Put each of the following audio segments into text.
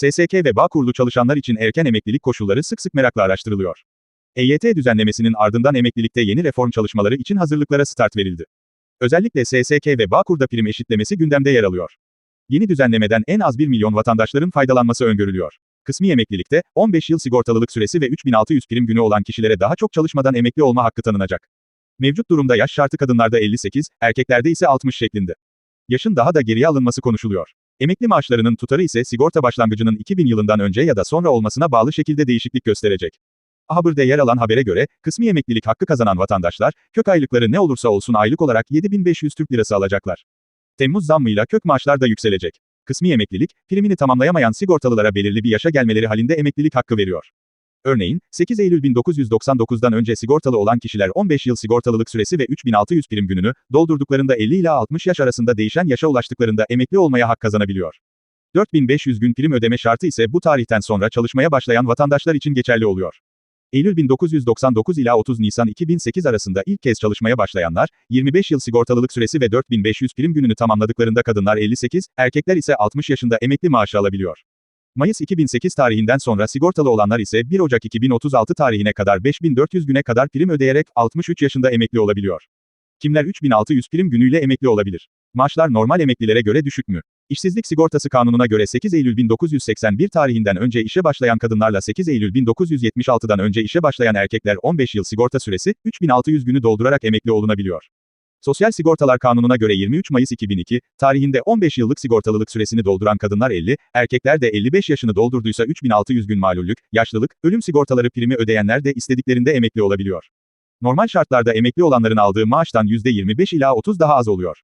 SSK ve Bağkurlu çalışanlar için erken emeklilik koşulları sık sık merakla araştırılıyor. EYT düzenlemesinin ardından emeklilikte yeni reform çalışmaları için hazırlıklara start verildi. Özellikle SSK ve Bağkur'da prim eşitlemesi gündemde yer alıyor. Yeni düzenlemeden en az 1 milyon vatandaşların faydalanması öngörülüyor. Kısmi emeklilikte, 15 yıl sigortalılık süresi ve 3600 prim günü olan kişilere daha çok çalışmadan emekli olma hakkı tanınacak. Mevcut durumda yaş şartı kadınlarda 58, erkeklerde ise 60 şeklinde. Yaşın daha da geriye alınması konuşuluyor. Emekli maaşlarının tutarı ise sigorta başlangıcının 2000 yılından önce ya da sonra olmasına bağlı şekilde değişiklik gösterecek. Haber'de yer alan habere göre, kısmi emeklilik hakkı kazanan vatandaşlar, kök aylıkları ne olursa olsun aylık olarak 7500 Türk Lirası alacaklar. Temmuz zammıyla kök maaşlar da yükselecek. Kısmi emeklilik, primini tamamlayamayan sigortalılara belirli bir yaşa gelmeleri halinde emeklilik hakkı veriyor. Örneğin, 8 Eylül 1999'dan önce sigortalı olan kişiler 15 yıl sigortalılık süresi ve 3600 prim gününü, doldurduklarında 50 ila 60 yaş arasında değişen yaşa ulaştıklarında emekli olmaya hak kazanabiliyor. 4500 gün prim ödeme şartı ise bu tarihten sonra çalışmaya başlayan vatandaşlar için geçerli oluyor. Eylül 1999 ila 30 Nisan 2008 arasında ilk kez çalışmaya başlayanlar, 25 yıl sigortalılık süresi ve 4500 prim gününü tamamladıklarında kadınlar 58, erkekler ise 60 yaşında emekli maaşı alabiliyor. Mayıs 2008 tarihinden sonra sigortalı olanlar ise 1 Ocak 2036 tarihine kadar 5400 güne kadar prim ödeyerek 63 yaşında emekli olabiliyor. Kimler 3600 prim günüyle emekli olabilir? Maaşlar normal emeklilere göre düşük mü? İşsizlik Sigortası Kanunu'na göre 8 Eylül 1981 tarihinden önce işe başlayan kadınlarla 8 Eylül 1976'dan önce işe başlayan erkekler 15 yıl sigorta süresi, 3600 günü doldurarak emekli olunabiliyor. Sosyal Sigortalar Kanunu'na göre 23 Mayıs 2002, tarihinde 15 yıllık sigortalılık süresini dolduran kadınlar 50, erkekler de 55 yaşını doldurduysa 3600 gün malullük, yaşlılık, ölüm sigortaları primi ödeyenler de istediklerinde emekli olabiliyor. Normal şartlarda emekli olanların aldığı maaştan %25 ila 30 daha az oluyor.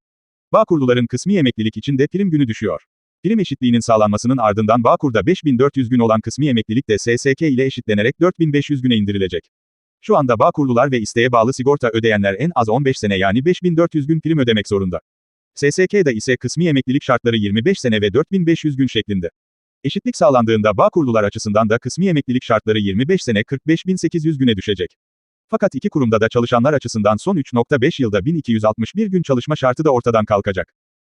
Bağkurluların kısmi emeklilik için de prim günü düşüyor. Prim eşitliğinin sağlanmasının ardından Bağkur'da 5400 gün olan kısmi emeklilik de SSK ile eşitlenerek 4500 güne indirilecek. Şu anda Bağkurlular ve isteğe bağlı sigorta ödeyenler en az 15 sene yani 5400 gün prim ödemek zorunda. SSK'da ise kısmi emeklilik şartları 25 sene ve 4500 gün şeklinde. Eşitlik sağlandığında Bağkurlular açısından da kısmi emeklilik şartları 25 sene 45800 güne düşecek. Fakat iki kurumda da çalışanlar açısından son 3.5 yılda 1261 gün çalışma şartı da ortadan kalkacak.